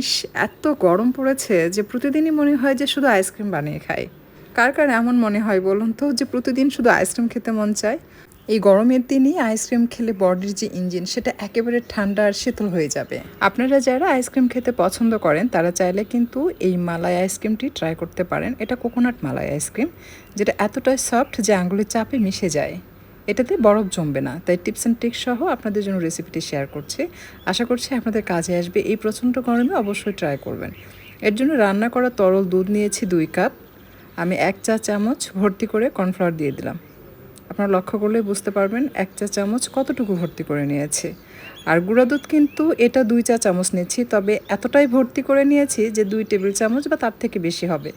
ইস, এত গরম পড়েছে যে প্রতিদিনই মনে হয় যে শুধু আইসক্রিম বানিয়ে খাই। কার কার এমন মনে হয় বলুন তো যে প্রতিদিন শুধু আইসক্রিম খেতে মন চায়? এই গরমের দিনই আইসক্রিম খেলে বডির যে ইঞ্জিন, সেটা একেবারে ঠান্ডা আর শীতল হয়ে যাবে। আপনারা যারা আইসক্রিম খেতে পছন্দ করেন, তারা চাইলে কিন্তু এই মালাই আইসক্রিমটি ট্রাই করতে পারেন। এটা কোকোনাট মালাই আইসক্রিম, যেটা এতটাই সফট যে আঙুলের চাপে মিশে যায়। এটাতে বরফ জমবে না। তাই টিপস অ্যান্ড ট্রিক্স সহ আপনাদের জন্য রেসিপিটি শেয়ার করছি। আশা করছি আপনাদের কাজে আসবে এই প্রচণ্ড গরমে অবশ্যই ট্রাই করবেন। এর জন্য রান্না করা তরল দুধ নিয়েছি দুই কাপ। আমি এক চা চামচ ভর্তি করে কর্নফ্লাওয়ার দিয়ে দিলাম। আপনারা লক্ষ্য করলে বুঝতে পারবেন এক চা চামচ কতটুকু ভর্তি করে নিয়েছি। আর গুঁড়া দুধ কিন্তু এটা দুই চা চামচ নিয়েছি, তবে এতটাই ভর্তি করে নিয়েছি যে দুই টেবিল চামচ বা তার থেকে বেশি হবে।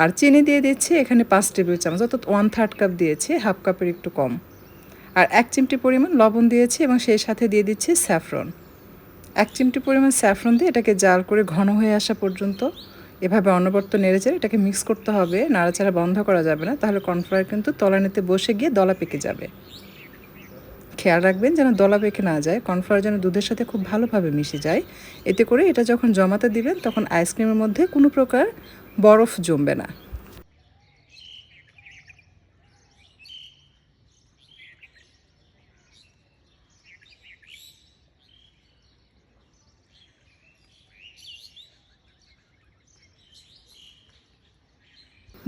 আর চিনি দিয়ে দিচ্ছি এখানে পাঁচ টেবিল চামচ, অর্থাৎ ওয়ান থার্ড কাপ দিয়েছি হাফ কাপের একটু কম। আর এক চিমটি পরিমাণ লবণ দিয়েছি এবং সেই সাথে দিয়ে দিচ্ছি স্যাফরন। এক চিমটি পরিমাণ স্যাফরন দিয়ে এটাকে জাল করে ঘন হয়ে আসা পর্যন্ত এভাবে অনবর্ত নেড়েচেড়ে এটাকে মিক্স করতে হবে, নাড়াচাড়া বন্ধ করা যাবে না, তাহলে কর্নফ্লাওয়ার কিন্তু তলানিতে বসে গিয়ে দলা পেকে যাবে। খেয়াল রাখবেন যেন দলা পেকে না যায় কর্নফ্লাওয়ার যেন দুধের সাথে খুব ভালোভাবে মিশে যায়। এতে করে এটা যখন জমাতে দিবেন, তখন আইসক্রিমের মধ্যে কোনো প্রকার বরফ জমবে না।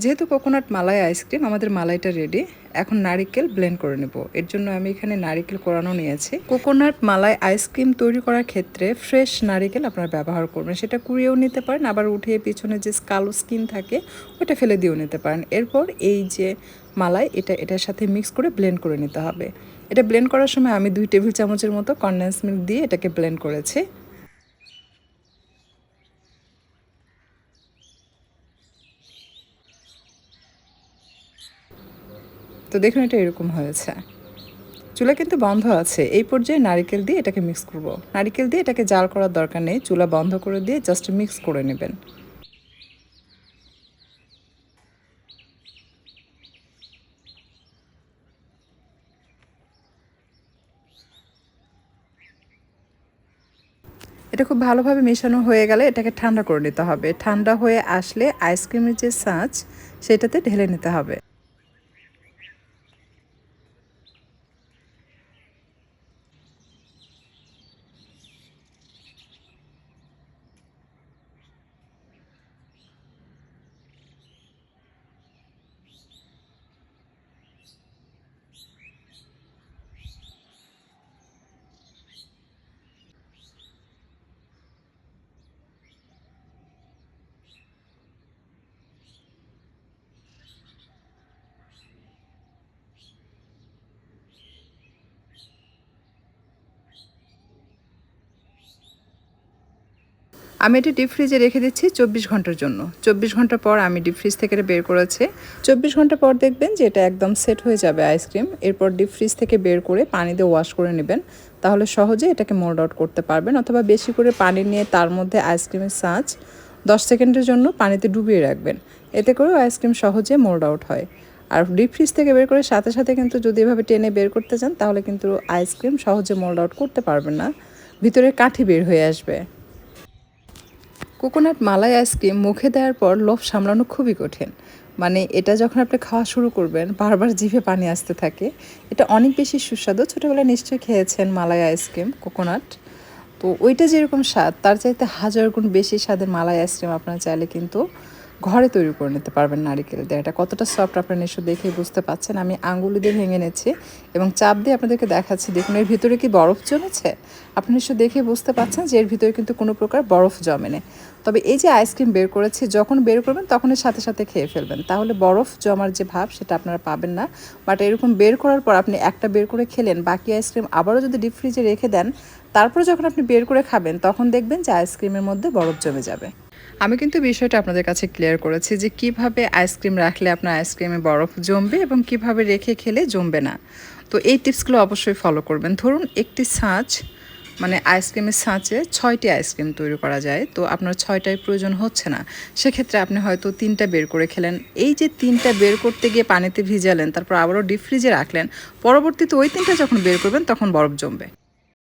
যেহেতু কোকোনাট মালাই আইসক্রিম, আমাদের মালাইটা রেডি এখন নারিকেল ব্লেন্ড করে নেব। এর জন্য আমি এখানে নারিকেল কোরানো নিয়েছি। কোকোনাট মালাই আইসক্রিম তৈরি করার ক্ষেত্রে ফ্রেশ নারিকেল আপনারা ব্যবহার করবেন। সেটা কুড়িয়েও নিতে পারেন, আবার উঠিয়ে পিছনে যে কালো স্কিন থাকে ওটা ফেলে দিয়েও নিতে পারেন। এরপর এই যে মালাই, এটা, এটার সাথে মিক্স করে ব্লেন্ড করে নিতে হবে। এটা ব্লেন্ড করার সময় আমি দুই টেবিল চামচের মতো কনডেন্স মিল্ক দিয়ে এটাকে ব্লেন্ড করেছি। তো দেখুন এটা এরকম হয়েছে। চুলা কিন্তু বন্ধ আছে। এই পর্যায়ে নারিকেল দিয়ে এটাকে মিক্স করব। নারিকেল দিয়ে এটাকে জাল করার দরকার নেই। চুলা বন্ধ করে দিয়ে জাস্ট মিক্স করে নেবেন। এটা খুব ভালোভাবে মেশানো হয়ে গেলে এটাকে ঠান্ডা করে নিতে হবে। ঠান্ডা হয়ে আসলে আইসক্রিমের যে সাঁচ, সেটাতে ঢেলে নিতে হবে। আমি এটি ডিপ ফ্রিজে রেখে দিচ্ছি চব্বিশ ঘণ্টার জন্য। চব্বিশ ঘণ্টা পর আমি ডিপ ফ্রিজ থেকে বের করেছি। চব্বিশ ঘণ্টা পর দেখবেন যে এটা একদম সেট হয়ে যাবে আইসক্রিম এরপর ডিপ ফ্রিজ থেকে বের করে পানি দিয়ে ওয়াশ করে নেবেন। তাহলে সহজে এটাকে মোল্ড আউট করতে পারবেন অথবা বেশি করে পানি নিয়ে তার মধ্যে আইসক্রিমের সাঁচ দশ সেকেন্ডের জন্য পানিতে ডুবিয়ে রাখবেন। এতে করেও আইসক্রিম সহজে মোল্ড আউট হয়। আর ডিপ ফ্রিজ থেকে বের করে সাথে সাথে কিন্তু যদি এভাবে টেনে বের করতে চান তাহলে কিন্তু আইসক্রিম সহজে মোল্ড আউট করতে পারবেন না। ভিতরে কাঠি বের হয়ে আসবে। কোকোনাট মালাই আইসক্রিম মুখে দেওয়ার পর লোভ সামলানো খুবই কঠিন। মানে এটা যখন আপনি খাওয়া শুরু করবেন, বারবার জিভে পানি আসতে থাকে, এটা অনেক বেশি সুস্বাদু। ছোটোবেলায় নিশ্চয়ই খেয়েছেন মালাই আইসক্রিম, কোকোনাট। তো ওইটা যেরকম স্বাদ, তার চাইতে হাজার গুণ বেশি স্বাদের মালাই আইসক্রিম আপনার চাইলে কিন্তু ঘরে তৈরি করে নিতে পারবেন নারিকেল দিয়ে এটা কতটা সফট আপনারা নিশ্চয় দেখে বুঝতে পাচ্ছেন। আমি আঙ্গুলি দিয়ে ভেঙে নেছি এবং চাপ দিয়ে আপনাদেরকে দেখাচ্ছি। দেখুন, এর ভিতরে কি বরফ জমেছে? আপনি নিশ্চয় দেখে বুঝতে পাচ্ছেন যে এর ভিতরে কিন্তু কোনো প্রকার বরফ জমে নেই তবে এই যে আইসক্রিম বের করেছি, যখন বের করবেন তখনই সাথে সাথে খেয়ে ফেলবেন। তাহলে বরফ জমার যে ভাব, সেটা আপনারা পাবেন না। বাট এরকম বের করার পর আপনি একটা বের করে খেলেন, বাকি আইসক্রিম আবারও যদি ডিপ ফ্রিজে রেখে দেন, তারপর যখন আপনি বের করে খাবেন, তখন দেখবেন যে আইসক্রিমের মধ্যে বরফ জমে যাবে। আমি কিন্তু বিষয়টা আপনাদের কাছে ক্লিয়ার করেছি যে কীভাবে আইসক্রিম রাখলে আপনার আইসক্রিমে বরফ জমবে এবং কীভাবে রেখে খেলে জমবে না। তো এই টিপসগুলো অবশ্যই ফলো করবেন। ধরুন একটি ছাঁচ মানে আইসক্রিমের ছাঁচে ছয়টি আইসক্রিম তৈরি করা যায়। তো আপনার ছয়টায় প্রয়োজন হচ্ছে না। সেক্ষেত্রে আপনি হয়তো তিনটা বের করে খেলেন। এই যে তিনটা বের করতে গিয়ে পানিতে ভিজালেন, তারপর আবারও ডিপ ফ্রিজে রাখলেন, পরবর্তীতে ওই তিনটা যখন বের করবেন তখন বরফ জমবে।